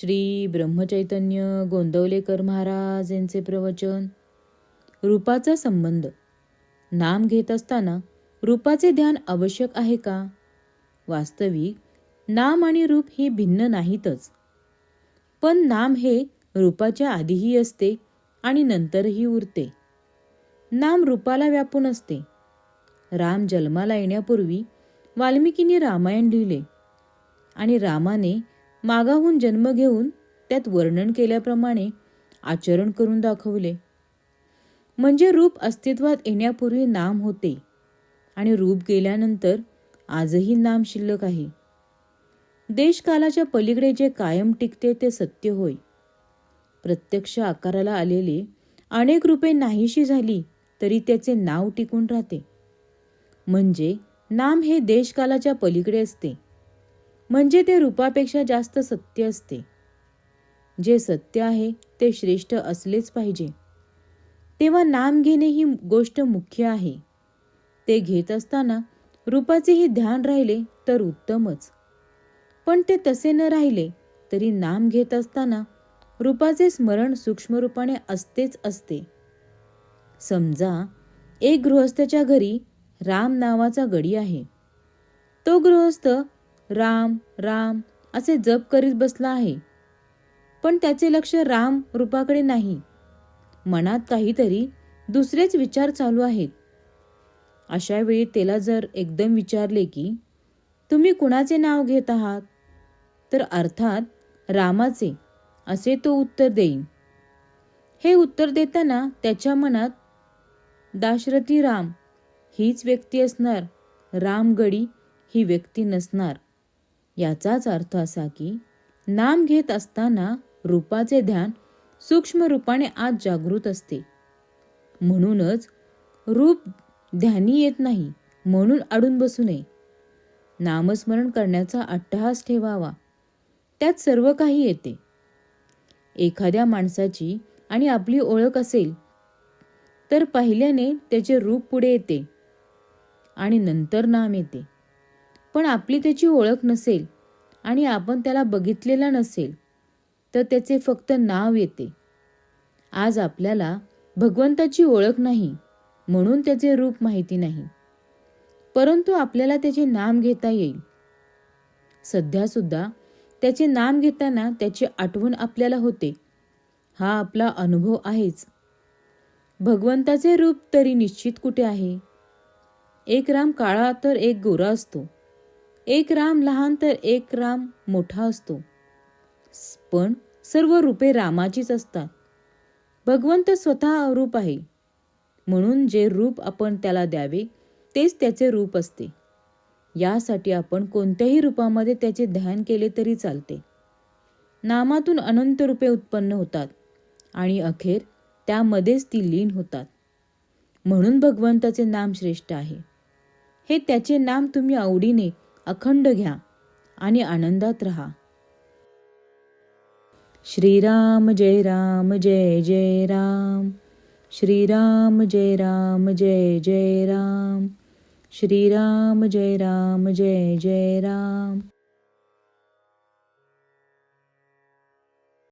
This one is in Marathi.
श्री ब्रह्मचैतन्य गोंदवलेकर महाराज यांचे प्रवचन. रूपाचा संबंध. नाम घेत असताना रूपाचे ध्यान आवश्यक आहे का? वास्तविक नाम आणि रूप हे भिन्न नाहीतच. पण नाम हे रूपाच्या आधीही असते आणि नंतरही उरते. नाम रूपाला व्यापून असते. राम जन्माला येण्यापूर्वी वाल्मिकीने रामायण लिहिले आणि रामाने मागाहून जन्म घेऊन त्यात वर्णन केल्याप्रमाणे आचरण करून दाखवले. म्हणजे रूप अस्तित्वात येण्यापूर्वी नाम होते आणि रूप गेल्यानंतर आजही नाम शिल्लक आहे. देशकालाच्या पलीकडे जे कायम टिकते ते सत्य होय. प्रत्यक्ष आकाराला आलेले अनेक रूपे नाहीशी झाली तरी त्याचे नाव टिकून राहते. म्हणजे नाम हे देशकालाच्या पलीकडे असते. म्हणजे ते रूपापेक्षा जास्त सत्य असते. जे सत्य आहे ते श्रेष्ठ असलेच पाहिजे. तेव्हा नाम घेणे ही गोष्ट मुख्य आहे. ते घेत असताना रूपाचेही ध्यान राहिले तर उत्तमच. पण ते तसे न राहिले तरी नाम घेत असताना रूपाचे स्मरण सूक्ष्म रूपाने असतेच असते. समजा एक गृहस्थाच्या घरी राम नावाचा गडी आहे. तो गृहस्थ राम राम असे जप करीत बसला आहे. पण त्याचे लक्ष राम रूपाकडे नाही. मनात काहीतरी दुसरेच विचार चालू आहेत. अशा वेळी त्याला जर एकदम विचारले की तुम्ही कुणाचे नाव घेत आहात? तर अर्थात रामाचे असे तो उत्तर देईन. हे उत्तर देताना त्याच्या मनात दाशरथी राम हीच व्यक्ती असणार. रामगडी ही व्यक्ती नसणार. याचाच अर्थ असा की नाम घेत असताना रूपाचे ध्यान सूक्ष्म रूपाने आज जागृत असते. म्हणूनच रूप ध्यानी येत नाही म्हणून अडून बसू नये. नामस्मरण करण्याचा अट्टहास ठेवावा त्यात सर्व काही येते. एखाद्या माणसाची आणि आपली ओळख असेल तर पहिल्याने त्याचे रूप पुढे येते आणि नंतर नाम येते. पण आपली त्याची ओळख नसेल आणि आपण त्याला बघितलेला नसेल तर त्याचे फक्त नाव येते. आज आपल्याला भगवंताची ओळख नाही म्हणून त्याचे रूप माहिती नाही. परंतु आपल्याला त्याचे नाम घेता येईल. सध्यासुद्धा त्याचे नाम घेताना त्याची आठवण आपल्याला होते. हा आपला अनुभव आहेच. भगवंताचे रूप तरी निश्चित कुठे आहे? एक राम काळा तर एक गोरा असतो. एक राम लहान तर एक राम मोठा असतो. पण सर्व रूपे रामाचीच असतात. भगवंत स्वतः रूप आहे. म्हणून जे रूप आपण त्याला द्यावे तेच त्याचे रूप असते. यासाठी आपण कोणत्याही रूपामध्ये त्याचे ध्यान केले तरी चालते. नामातून अनंत रूपे उत्पन्न होतात आणि अखेर त्यामध्येच ती लीन होतात. म्हणून भगवंताचे नाम श्रेष्ठ आहे. हे त्याचे नाम तुम्ही आवडीने अखंड घ्या आणि आनंदात राहा. श्रीराम जय राम जय जय राम. श्रीराम जय राम जय जय राम. श्रीराम जय राम जय जय राम.